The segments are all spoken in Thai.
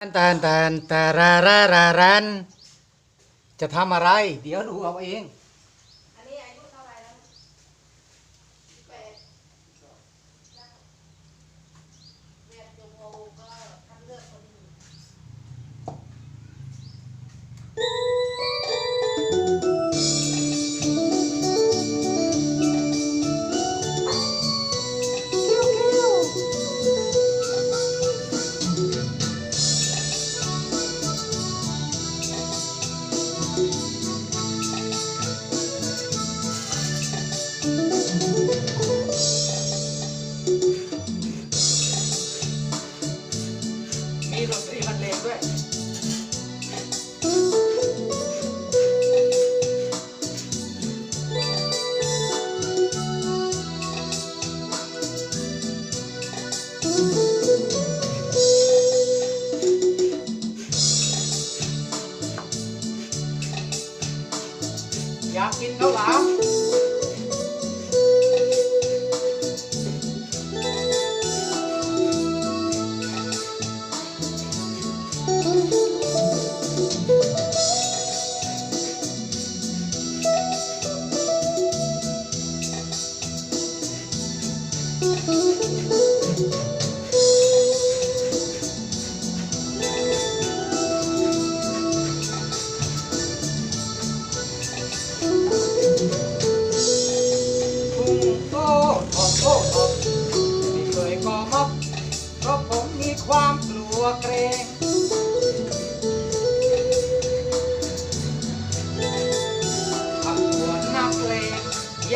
ตันตันตันตารารารารันจะทำอะไร เดี๋ยวดูเอาเอง อย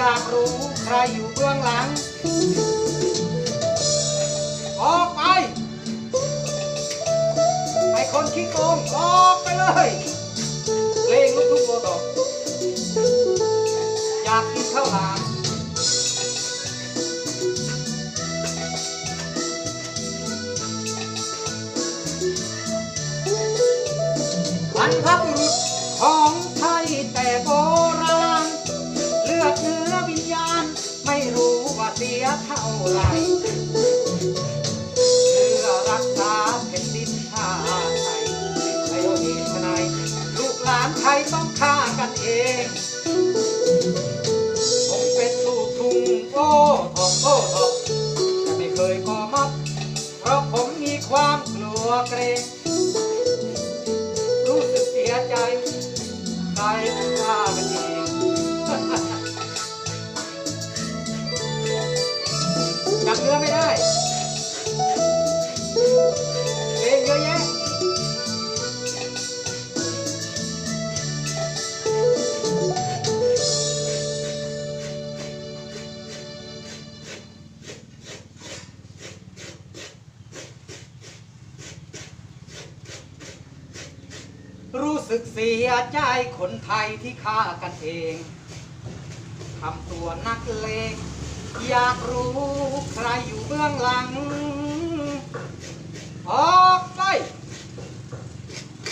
อยากรู้ใครอยู่เบื้องหลัง ออกไป ไอคนขี้โกงออกไปเลยเลงลูกทุ่งโบตกอยากกินข้าวหลามบรรพบุรุษของ ยเท่าไหร่เพื่อรักษาแผ่นดินชาติไทยไม่ว่าเหตุไนลูกหลานไทยต้องฆ่า สึกเสียใจคนไทยที่ฆ่ากันเองทำตัวนักเลงอยากรู้ใครอยู่เบื้องหลัง ออกไป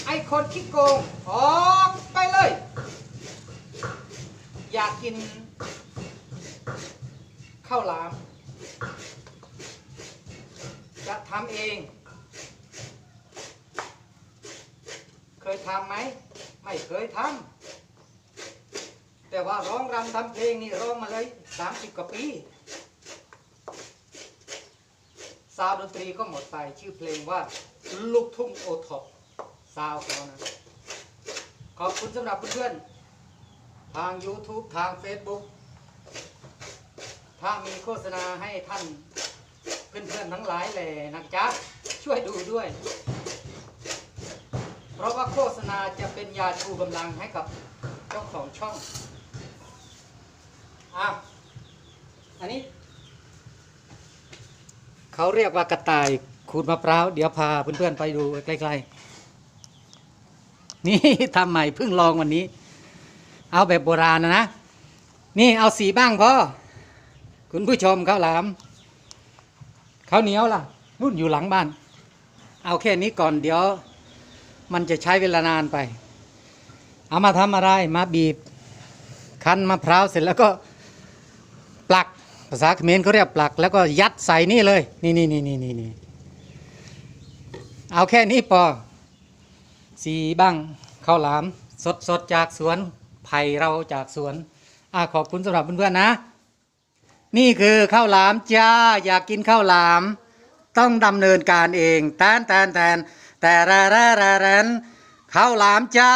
ไอ้คนขี้โกง ออกไปเลย อยากกิน ข้าวหลาม จะทำเอง เค ยทำไหมไม่เคยทำแต่ว่าร้องรำทำเพลงนี่ร้องมาเลยสามสิบกว่าปีซาวดนตรีก็หมดไปชื่อเพลงว่าลูกทุ่งโอท็อปซาวเขานะขอบคุณสำหรับเพื่อนๆทาง YouTube ทาง Facebook ถ้ามีโฆษณาให้ท่านเพื่อนๆทั้งหลายแหล่นะจ๊ะช่วยดูด้วย เพราะว่าโฆษณาจะเป็นยาชูกำลังให้กับเจ้าของช่องอะอันนี้ เขาเรียกว่ากระต่ายขูดมะพร้าวเดี๋ยวพาเพื่อนๆไปดูใกล้ๆ นี่ทำใหม่เพิ่งลองวันนี้ เอาแบบโบราณนะนะ นี่เอาสีบ้างพ่อคุณผู้ชมข้าวหลามข้าวเหนียวล่ะนู่นอยู่หลังบ้าน เอาแค่นี้ก่อนเดี๋ยว มันจะใช้เวลานานไป เอามาทำอะไรมาบีบ คั้นมะพร้าวเสร็จแล้วก็ปลักภาษาเขมรเขาเรียกปลัก แล้วก็ยัดใส่นี่เลย นี่นี่นี่นี่นี่นี่เอาแค่นี้พอสีบ้างข้าวหลาม สดสดจากสวนไผ่เราจากสวนอาขอบคุณสำหรับเพื่อนๆนะ นี่คือข้าวหลามจ้าอยากกินข้าวหลาม ต้องดำเนินการเองแตนแตนแตน แต่แรแรแระรนข้าวหลามจ้า